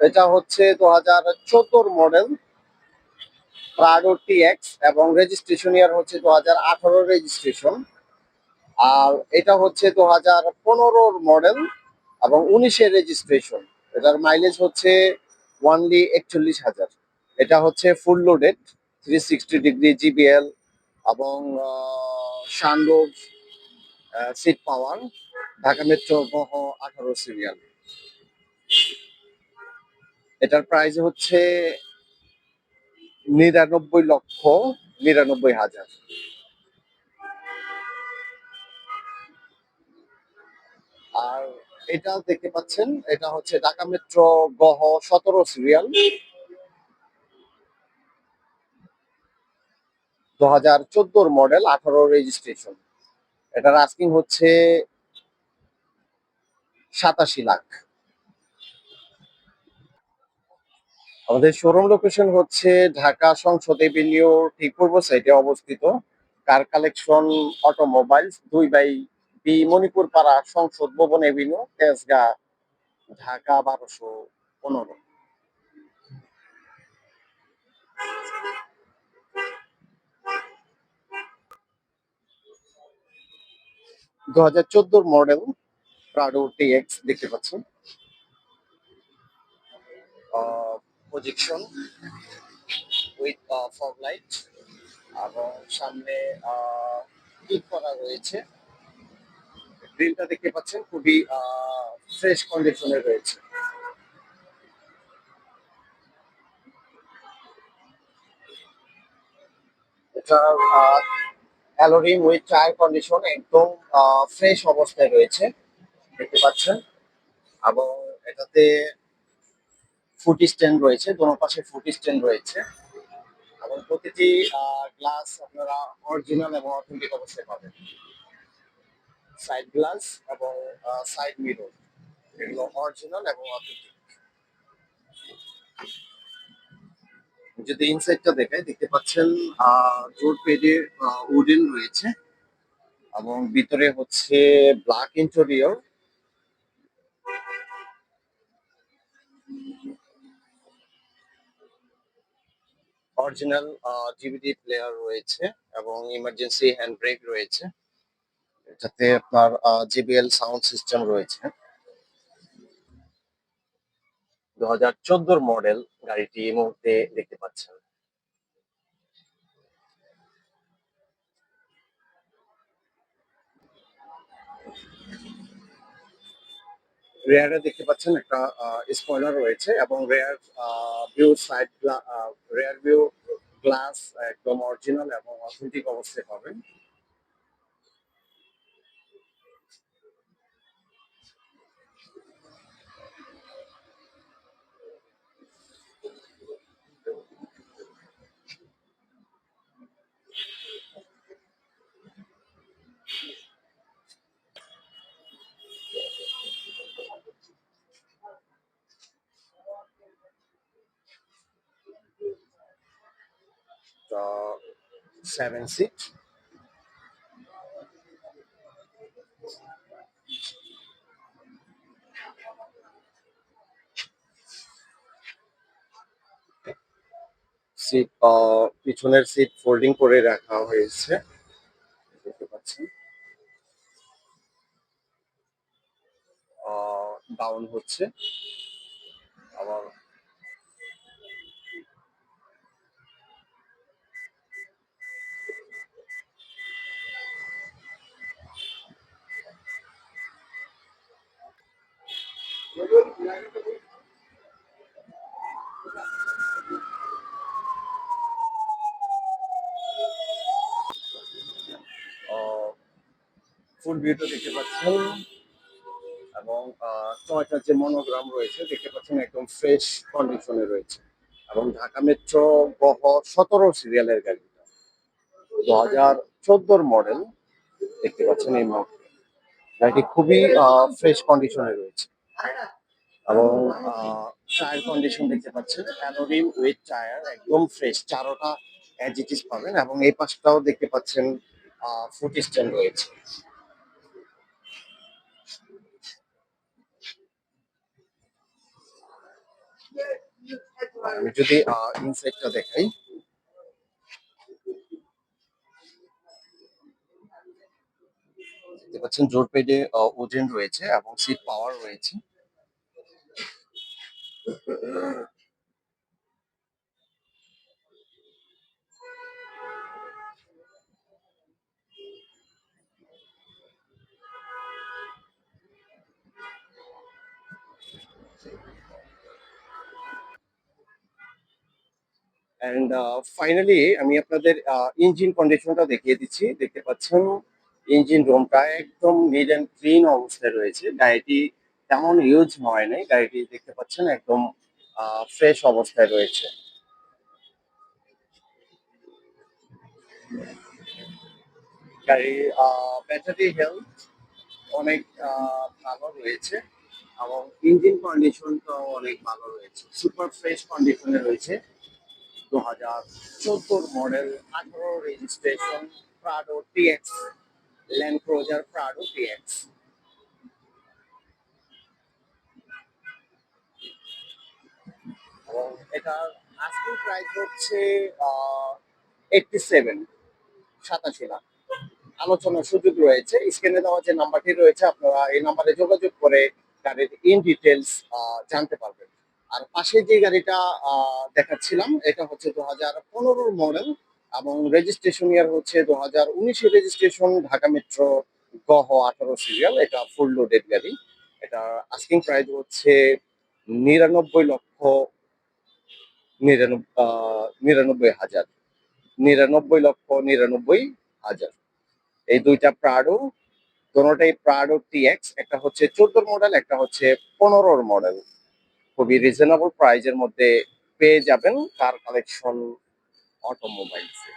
এটা হচ্ছে দু হাজার চোদ্দোর মডেল প্রাডো টিএক্স এবং রেজিস্ট্রেশন ইয়ার হচ্ছে দু হাজার আঠারো রেজিস্ট্রেশন আর এটা হচ্ছে দু হাজার পনেরোর মডেল এবং উনিশের রেজিস্ট্রেশন এটার মাইলেজ হচ্ছে ওয়ানলি একচল্লিশ হাজার। এটা হচ্ছে full loaded three sixty degree JBL এবং sunroof seat power Dhaka metro আঠারো সিরিয়াল এটার প্রাইস হচ্ছে নিরানব্বই লক্ষ নিরানব্বই হাজার। আর এটা দেখতে পাচ্ছেন, এটা হচ্ছে ঢাকা মেট্রো গহ সতেরো সিরিয়াল দু হাজার চোদ্দোর মডেল আঠারো রেজিস্ট্রেশন এটার আস্কিং হচ্ছে সাতাশি লাখ। আমাদের শোরুম লোকেশন হচ্ছে ঢাকা সংসদ এভিনিউ ঠিক পূর্ব সাইডে অবস্থিত। কার কালেকশন অটোমোবাইলস দুই বাই বি মণিপুর পাড়া সংসদ ভবন এভিনিউ তেজগা, ঢাকা বারোশো পনেরো। দু হাজার চোদ্দোর মডেল প্রাডো টি এক্স দেখতে পাচ্ছেন। প্রজেকশন উইথ ফগ লাইট এবং সামনে কিট করা রয়েছে। গ্রিলটা দেখতে পাচ্ছেন, খুবই ফ্রেশ কন্ডিশনে রয়েছে। Alloy rim with tyre condition একদম ফ্রেশ অবস্থায় রয়েছে, দেখতে পাচ্ছেন। এবং এটাতে ফুট স্ট্যান্ড রয়েছে, দোনো পাশে ফুট স্ট্যান্ড রয়েছে। এবং প্রতিটি গ্লাস আপনারা অরিজিনাল এবং অথেন্টিক অবস্থায় পাবেন। সাইড গ্লাস এবং সাইড মিরর। এগুলো অরিজিনাল এবং অথেন্টিক। যদি ইনসাইডটা দেখায় দেখতে পাচ্ছেন জোর পেডে উডেন রয়েছে। এবং ভিতরে হচ্ছে black interior. Original DVD player রয়েছে এবং ইমার্জেন্সি হ্যান্ড ব্রেক রয়েছে। এটাতে আপনার জিবিএল সাউন্ড সিস্টেম রয়েছে। দু চোদ্দোর মডেল গাড়িটি এই মুহূর্তে দেখতে পাচ্ছেন। রেয়ারে দেখতে পাচ্ছেন একটা স্পয়লার রয়েছে এবং rear view side rear view glass একদম অরিজিনাল এবং অথেন্টিক অবস্থায় পাবেন। সেভেন সিট সিট পিছনের সিট ফোল্ডিং করে রাখা হয়েছে। দেখতে পাচ্ছেন। ডাউন হচ্ছে। আবার ফুল ভিউটা দেখতে পাচ্ছেন। এবং টয়টার যে মনোগ্রাম রয়েছে, দেখতে পাচ্ছেন একদম ফ্রেশ কন্ডিশনে রয়েছে। এবং ঢাকা মেট্রো গহ, সতেরো সিরিয়ালের গাড়িটা দু হাজার চোদ্দোর মডেল দেখতে পাচ্ছেন এই মুহূর্তে। গাড়িটি খুবই ফ্রেশ কন্ডিশনে রয়েছে। এবং টায়ার কন্ডিশন দেখতে পাচ্ছেন। অ্যালোরিম উইথ টায়ার একদম ফ্রেশ চারোটা অ্যাজিটিস পাবেন। এবং এই পাশটাও দেখতে পাচ্ছেন ফুট স্ট্যান্ড রয়েছে। আর আমি যদি ইনসাইডটা দেখাই। দেখতে পাচ্ছেন, জোর পেডে ওজেন রয়েছে এবং সিট পাওয়ার রয়েছে। অ্যান্ড ফাইনালি আমি আপনাদের ইঞ্জিন কন্ডিশনটা দেখিয়ে দিচ্ছি। দেখতে পাচ্ছেন ইঞ্জিন রুমটা একদম নিট অ্যান্ড ক্লিন অবস্থায় রয়েছে। গাড়িটি তেমন ইউজ হয় নাই। গাড়িটি দেখতে পাচ্ছেন, একদম ফ্রেশ অবস্থায় রয়েছে। গাড়ির ব্যাটারি হেলথ অনেক ভালো রয়েছে এবং ইঞ্জিন কন্ডিশনটাও অনেক ভালো রয়েছে। সুপার ফ্রেশ কন্ডিশনে রয়েছে। দু হাজার চোদ্দোর মডেল আঠারো registration Prado TX land cruiser Prado TX এবং এটার আস্কিং প্রাইস হচ্ছে এইটটি সেভেন সাতাশি লাখ। আলোচনার সুযোগ রয়েছে। স্ক্রিনে দেওয়া যে নাম্বারটি রয়েছে, আপনারা এই নাম্বারে যোগাযোগ করে গাড়ির ইন ডিটেলস জানতে পারবেন। আর পাশে যে গাড়িটা দেখাচ্ছিলাম, এটা হচ্ছে দু হাজার পনেরোর মডেল এবং রেজিস্ট্রেশন ইয়ার হচ্ছে দু হাজার রেজিস্ট্রেশন ঢাকা মেট্রো গহ আঠারো সিরিয়াল এটা ফুল লোডেড গাড়ি। এটা আস্কিং প্রাইস হচ্ছে নিরানব্বই লক্ষ নিরানব্বই হাজার। নিরানব্বই লক্ষ নিরানব্বই হাজার। এই দুইটা প্রাডো দুটোটাই প্রাডো টিএক্স একটা হচ্ছে চোদ্দোর মডেল, একটা হচ্ছে পনেরোর মডেল। খুবই রিজনেবল প্রাইজের মধ্যে পেয়ে যাবেন কার কালেকশন অটোমোবাইলসে